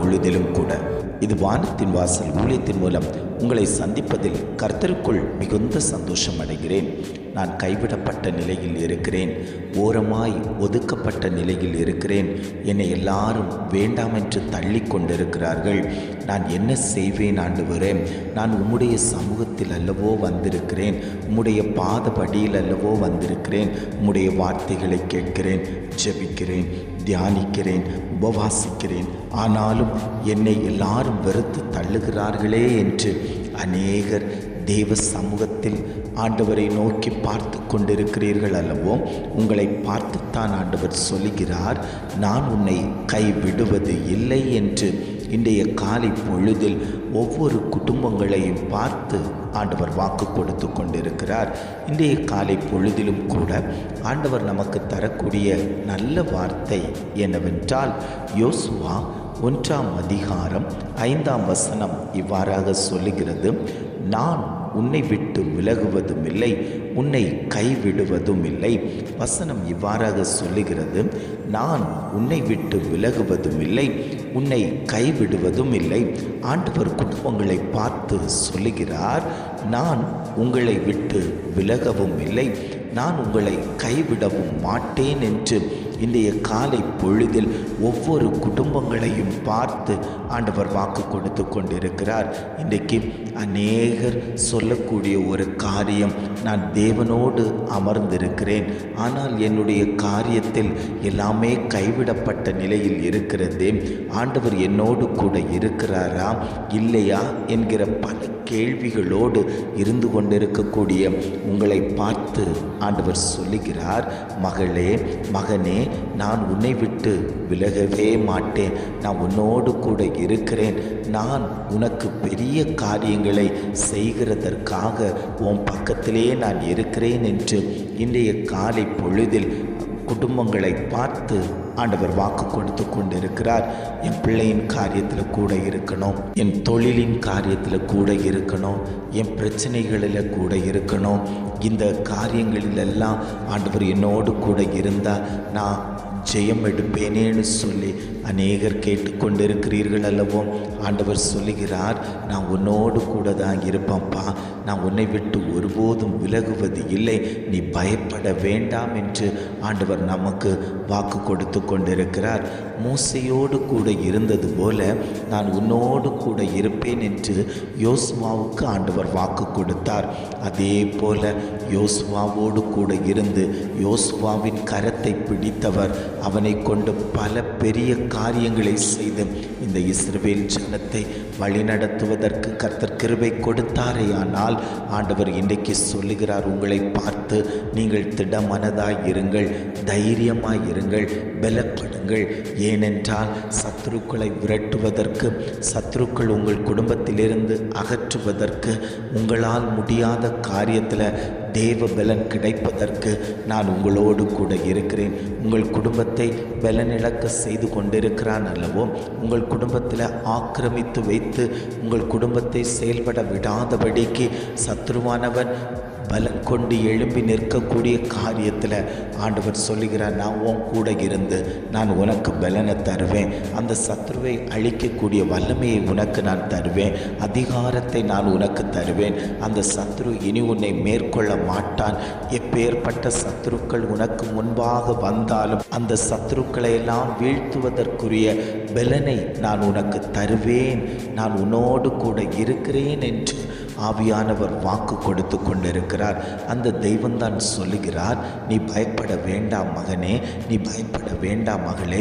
பொழுதிலும் கூட. இது வானத்தின் வாசல் ஊழியத்தின் மூலம் உங்களை சந்திப்பதில் கர்த்தருக்குள் மிகுந்த சந்தோஷம் அடைகிறேன். நான் கைவிடப்பட்ட நிலையில் இருக்கிறேன். ஓரமாய் ஒதுக்கப்பட்ட நிலையில் இருக்கிறேன். என்னை எல்லாரும் வேண்டாம் என்று தள்ளி கொண்டிருக்கிறார்கள். நான் என்ன செய்வேன் ஆண்டவரே? நான் உம்முடைய சமூகத்தில் அல்லவோ வந்திருக்கிறேன். உம்முடைய பாதபடியில் அல்லவோ வந்திருக்கிறேன். உம்முடைய வார்த்தைகளை கேட்கிறேன். ஜெபிக்கிறேன். தியானிக்கிறேன் உபவாசிக்கிறேன். ஆனாலும் என்னை எல்லாரும் வெறுத்து தள்ளுகிறார்களே என்று அநேகர் தேவ சமூகத்தில் ஆண்டவரை நோக்கி பார்த்து கொண்டிருக்கிறீர்கள் அல்லவோ? உங்களை பார்த்துத்தான் ஆண்டவர் சொல்லுகிறார் நான் உன்னை கைவிடுவது இல்லை என்று இன்றைய காலை பொழுதில் ஒவ்வொரு குடும்பங்களையும் பார்த்து ஆண்டவர் வாக்கு கொடுத்து கொண்டிருக்கிறார். இன்றைய காலை பொழுதிலும் கூட ஆண்டவர் நமக்கு தரக்கூடிய நல்ல வார்த்தை என்னவென்றால் யோசுவா ஒன்றாம் அதிகாரம் ஐந்தாம் வசனம் இவ்வாறாக சொல்லுகிறது நான் உன்னை விட்டு விலகுவதும் இல்லை உன்னை கைவிடுவதும் இல்லை வசனம் இவ்வாறாக சொல்லுகிறது நான் உன்னை விட்டு விலகுவதும் இல்லை உன்னை கைவிடுவதும் இல்லை. ஆண்டவர் குடும்பங்களை பார்த்து சொல்லுகிறார் நான் உங்களை விட்டு விலகவும் இல்லை. நான் உங்களை கைவிடவும் மாட்டேன் என்று இன்றைய காலை பொழுதில் ஒவ்வொரு குடும்பங்களையும் பார்த்து ஆண்டவர் வாக்கு கொடுத்து கொண்டிருக்கிறார். இன்றைக்கு அநேகர் சொல்லக்கூடிய ஒரு காரியம் நான் தேவனோடு அமர்ந்திருக்கிறேன். ஆனால் என்னுடைய காரியத்தில் எல்லாமே கைவிடப்பட்ட நிலையில் இருக்கிறதே. ஆண்டவர் என்னோடு கூட இருக்கிறாரா? இல்லையா? என்கிற பல கேள்விகளோடு இருந்து கொண்டிருக்கக்கூடிய உங்களை பார்த்து ஆண்டவர் சொல்லுகிறார். மகளே மகனே நான் உன்னை விட்டு விலகவே மாட்டேன். நான் உன்னோடு கூட இருக்கிறேன். நான் உனக்கு பெரிய காரியங்களை செய்கிறதற்காக உன் பக்கத்திலே நான் இருக்கிறேன் என்று இன்றைய காலை பொழுதில் குடும்பங்களை பார்த்து பார்த்து ஆண்டவர் வாக்கு கொடுத்து கொண்டிருக்கிறார். என் பிள்ளையின் காரியத்தில் கூட இருக்கணும். என் தொழிலின் காரியத்தில் கூட இருக்கணும். என் பிரச்சனைகளில் கூட இருக்கணும். இந்த காரியங்களிலெல்லாம் ஆண்டவர் என்னோடு கூட இருந்தால் நான் ஜெயம் எடுப்பேனேன்னு சொல்லி அநேகர் கேட்டுக்கொண்டிருக்கிறீர்கள் அல்லவோ ஆண்டவர் சொல்லுகிறார் நான் உன்னோடு கூட தான் இருப்பேன்ப்பா. நான் உன்னை விட்டு ஒருபோதும் விலகுவது இல்லை. நீ பயப்பட வேண்டாம் என்று ஆண்டவர் நமக்கு வாக்கு கொடுத்து கொண்டிருக்கிறார். மூசையோடு கூட இருந்தது போல நான் உன்னோடு கூட இருப்பேன் என்று யோசுவாவுக்கு ஆண்டவர் வாக்கு கொடுத்தார். அதே போல யோசுவாவோடு கூட இருந்து யோசுவாவின் கரத்தை பிடித்தவர். அவனை கொண்டு பல பெரிய காரியங்களை செய்து இந்த இஸ்ரவேல் ஜனத்தை வழிநடத்துவதற்கு கர்த்தர் கிருபை கொடுத்தாரேயானால் ஆண்டவர் இன்றைக்கு சொல்லுகிறார் உங்களை பார்த்து நீங்கள் திடமனதாய் இருங்கள் தைரியமாய் இருங்கள் பலப்படுங்கள் ஏனென்றால் சத்ருக்களை விரட்டுவதற்கு சத்ருக்கள் உங்கள் குடும்பத்திலிருந்து அகற்றுவதற்கு உங்களால் முடியாத காரியத்தில் தேவ பலன் கிடைப்பதற்கு நான் உங்களோடு கூட இருக்கிறேன். உங்கள் குடும்பத்தை பலனிழக்க செய்து கொண்டிருக்கிறான் அல்லவோ உங்கள் குடும்பத்தில் ஆக்கிரமித்து வைத்து உங்கள் குடும்பத்தை செயல்பட விடாதபடிக்கு சத்ருவானவன் பலம் கொண்டு எழும்பி நிற்கக்கூடிய காரியத்தில் ஆண்டவர் சொல்லுகிறார் நான் உன் கூட இருந்து நான் உனக்கு பலனை தருவேன். அந்த சத்ருவை அழிக்கக்கூடிய வல்லமையை உனக்கு நான் தருவேன். அதிகாரத்தை நான் உனக்கு தருவேன். அந்த சத்ரு இனி உன்னை மேற்கொள்ள மாட்டான். எப்பேற்பட்ட சத்ருக்கள் உனக்கு முன்பாக வந்தாலும் அந்த சத்ருக்களை எல்லாம் வீழ்த்துவதற்குரிய பலனை நான் உனக்கு தருவேன். நான் உன்னோடு கூட இருக்கிறேன் என்று ஆவியானவர் வாக்கு கொடுத்து கொண்டிருக்கிறார். அந்த தெய்வம்தான் சொல்லுகிறார் நீ பயப்பட வேண்டாம் மகனே நீ பயப்பட வேண்டாம் மகளே.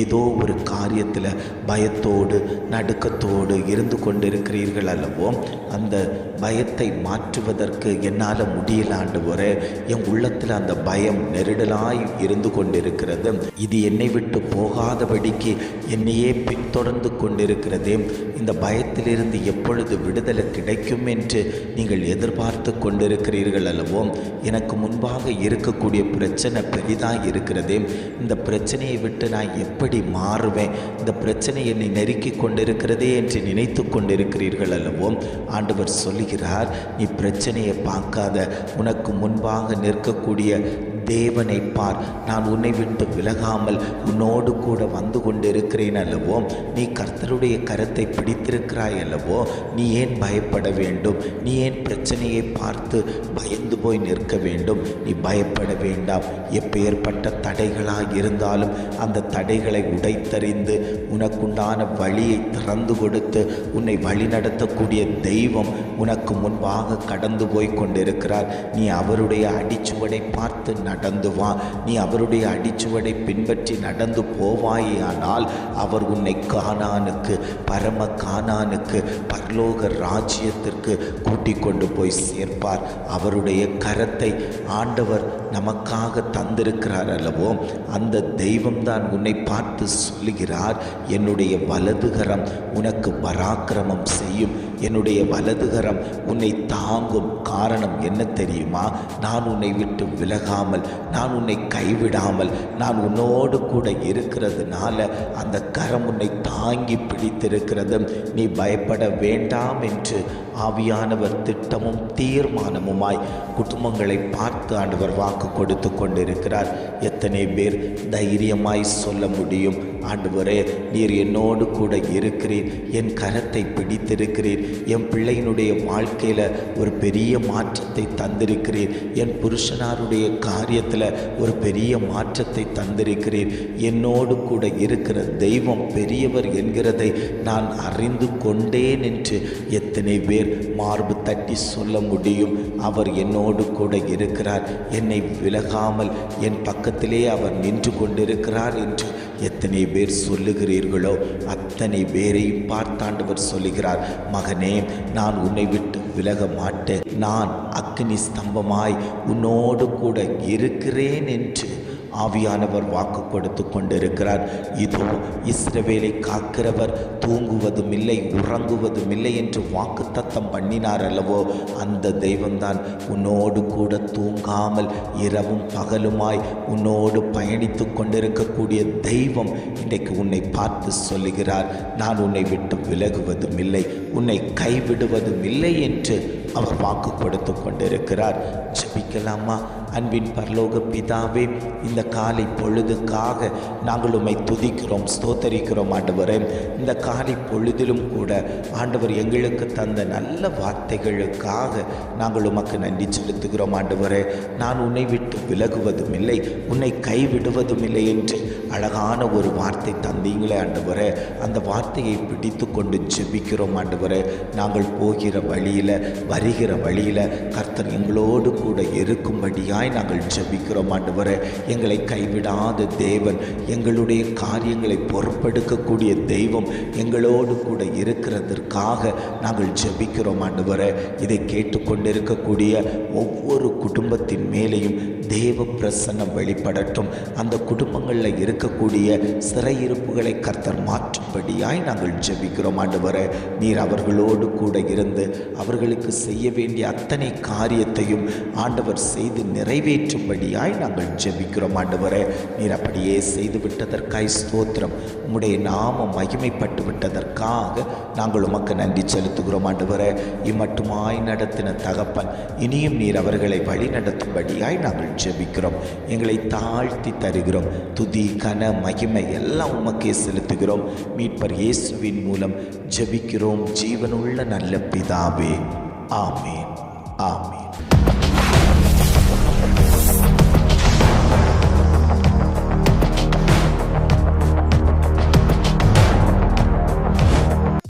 ஏதோ ஒரு காரியத்தில் பயத்தோடு நடுக்கத்தோடு இருந்து கொண்டிருக்கிறீர்கள் அல்லவோ அந்த பயத்தை மாற்றுவதற்கு என்னால் முடியலாண்டு வர என் உள்ளத்தில் அந்த பயம் நெருடலாய் இருந்து கொண்டிருக்கிறது. இது என்னை விட்டு போகாதபடிக்கு என்னையே பின்தொடர்ந்து கொண்டிருக்கிறதே. இந்த பயத்திலிருந்து எப்பொழுது விடுதலை கிடைக்குமே என்று நீங்கள் எதிர்பார்த்து கொண்டிருக்கிறீர்கள் அல்லவோ எனக்கு முன்பாக இருக்கக்கூடிய பிரச்சனை பெரிதாக இருக்கிறதே. இந்த பிரச்சனையை விட்டு நான் எப்படி மாறுவேன்? இந்த பிரச்சனை என்னை நெருக்கி கொண்டிருக்கிறதே என்று நினைத்து கொண்டிருக்கிறீர்கள் அல்லவோ ஆண்டவர் சொல்லுகிறார் நீ பிரச்சனையை பார்க்காத. உனக்கு முன்பாக நிற்கக்கூடிய தேவனை பார் நான் உன்னை விட்டு விலகாமல் உன்னோடு கூட வந்து கொண்டிருக்கிறேன் அல்லவோ? நீ கர்த்தருடைய கரத்தை பிடித்திருக்கிறாய் அல்லவோ? நீ ஏன் பயப்பட வேண்டும்? நீ ஏன் பிரச்சனையை பார்த்து பயந்து போய் நிற்க வேண்டும்? நீ பயப்பட வேண்டாம். எப்பேற்பட்ட தடைகளாக இருந்தாலும் அந்த தடைகளை உடைத்தறிந்து உனக்குண்டான வழியை திறந்து கொடுத்து உன்னை வழிநடத்தக்கூடிய தெய்வம் உனக்கு முன்பாக கடந்து போய் கொண்டிருக்கிறார். நீ அவருடைய அடிச்சுவடை பார்த்து நடந்து வா நீ அவருடைய அடிச்சுவடை பின்பற்றி நடந்து போவாயானால் அவர் உன்னை கானானுக்கு பரம கானானுக்கு பரலோக ராஜ்யத்திற்கு கூட்டிக் கொண்டு போய் சேர்ப்பார். அவருடைய கரத்தை ஆண்டவர் நமக்காக தந்திருக்கிறார் அல்லவோ அந்த தெய்வம்தான் உன்னை பார்த்து சொல்லுகிறார் என்னுடைய வலதுகரம் உனக்கு பராக்கிரமம் செய்யும் என்னுடைய வலதுகரம் உன்னை தாங்கும் காரணம் என்ன தெரியுமா? நான் உன்னை விட்டு விலகாமல் நான் உன்னை கைவிடாமல் நான் உன்னோடு கூட இருக்கிறதுனால அந்த கரம் உன்னை தாங்கி பிடித்திருக்கிறது. நீ பயப்பட வேண்டாம் என்று ஆவியானவர் திட்டமும் தீர்மானமுமாய் குடும்பங்களை பார்த்து ஆண்டவர் வாக்கு கொடுத்து கொண்டிருக்கிறார். எத்தனை பேர் தைரியமாய் சொல்ல முடியும்? ஆண்டவரே நீர் என்னோடு கூட இருக்கிறீர். என் கரத்தை பிடித்திருக்கிறீர். என் பிள்ளையினுடைய வாழ்க்கையில் ஒரு பெரிய மாற்றத்தை தந்திருக்கிறீர். என் புருஷனாருடைய காரியத்தில் ஒரு பெரிய மாற்றத்தை தந்திருக்கிறீர். என்னோடு கூட இருக்கிற தெய்வம் பெரியவர் என்கிறதை நான் அறிந்து கொண்டேன் என்று எத்தனை பேர் மார்பு தட்டி சொல்ல முடியும். அவர் என்னோடு கூட இருக்கிறார். என்னை விலகாமல் என் பக்கத்திலே அவர் நின்று கொண்டிருக்கிறார் என்று எத்தனை பேர் சொல்லுகிறீர்களோ அத்தனை பேரையும் பார்த்தாண்டவர் சொல்லுகிறார். மகனே நான் உன்னை விட்டு விலக மாட்டேன். நான் அக்னி ஸ்தம்பமாய் உன்னோடு கூட இருக்கிறேன் என்று ஆவியானவர் வாக்கு கொடுத்து கொண்டிருக்கிறார். இதோ இஸ்ரவேலை காக்கிறவர் தூங்குவதும் இல்லை உறங்குவதும் இல்லை என்று வாக்கு தத்தம் பண்ணினார் அல்லவோ அந்த தெய்வம்தான் உன்னோடு கூட தூங்காமல் இரவும் பகலுமாய் உன்னோடு பயணித்து கொண்டிருக்கக்கூடிய தெய்வம் இன்றைக்கு உன்னை பார்த்து சொல்லுகிறார். நான் உன்னை விட்டு விலகுவதும் இல்லை உன்னை கைவிடுவதும் இல்லை என்று அவர் வாக்கு கொடுத்து கொண்டிருக்கிறார். ஜபிக்கலாமா? அன்பின் பரலோக பிதாவே இந்த காலை பொழுதுக்காக நாங்கள் உம்மை துதிக்கிறோம் ஸ்தோத்தரிக்கிறோம் ஆண்டவரே. இந்த காலை பொழுதிலும் கூட ஆண்டவர் எங்களுக்கு தந்த நல்ல வார்த்தைகளுக்காக நாங்கள் உமக்கு நன்றி செலுத்துகிறோம் ஆண்டவரே. நான் உன்னை விட்டு விலகுவதும் இல்லை உன்னை கைவிடுவதும் இல்லை என்று அழகான ஒரு வார்த்தை தந்தீங்களே ஆண்டவரே. அந்த வார்த்தையை பிடித்து கொண்டு ஜெபிக்கிறோம் ஆண்டவரே. நாங்கள் போகிற வழியில் வருகிற வழியில் கர்த்தர் எங்களோடு கூட இருக்கும்படியாய் நாங்கள் ஜெபிக்கிறோம் ஆண்டவரே. எங்களை கைவிடாத தேவன் எங்களுடைய காரியங்களை பொறுப்பெடுக்கக்கூடிய தெய்வம் எங்களோடு கூட இருக்கிறதற்காக நாங்கள் ஜெபிக்கிறோம் ஆண்டவரே. இதை கேட்டுக்கொண்டிருக்கக்கூடிய ஒவ்வொரு குடும்பத்தின் மேலேயும் தேவ பிரசன்னம் வெளிப்படட்டும். அந்த குடும்பங்களில் இருக்கக்கூடிய சிறையிருப்புகளை கர்த்தர் மாற்றும்படியாய் நாங்கள் ஜெபிக்கிறோம் ஆண்டவரே. நீர் அவர்களோடு கூட இருந்து அவர்களுக்கு செய்ய வேண்டிய அத்தனை காரியத்தையும் ஆண்டவர் செய்து நிறை நிறைவேற்றும்படியாய் நாங்கள் ஜெபிக்கிறோம் ஆண்டவரே. நீர் அப்படியே செய்து விட்டதற்காய் ஸ்தோத்திரம். உம்முடைய நாம மகிமைப்பட்டு விட்டதற்காக நாங்கள் உமக்கு நன்றி செலுத்துகிறோம் ஆண்டவரே. இம்மட்டுமாய் நடத்தின தகப்பன் இனியும் நீர் அவர்களை வழி நடத்தும்படியாய் நாங்கள் ஜெபிக்கிறோம். எங்களை தாழ்த்தி தருகிறோம். துதி கன மகிமை எல்லாம் உமக்கே செலுத்துகிறோம். மீட்பர் இயேசுவின் மூலம் ஜெபிக்கிறோம். ஜீவனுள்ள நல்ல பிதாவே. ஆமேன். ஆமேன்.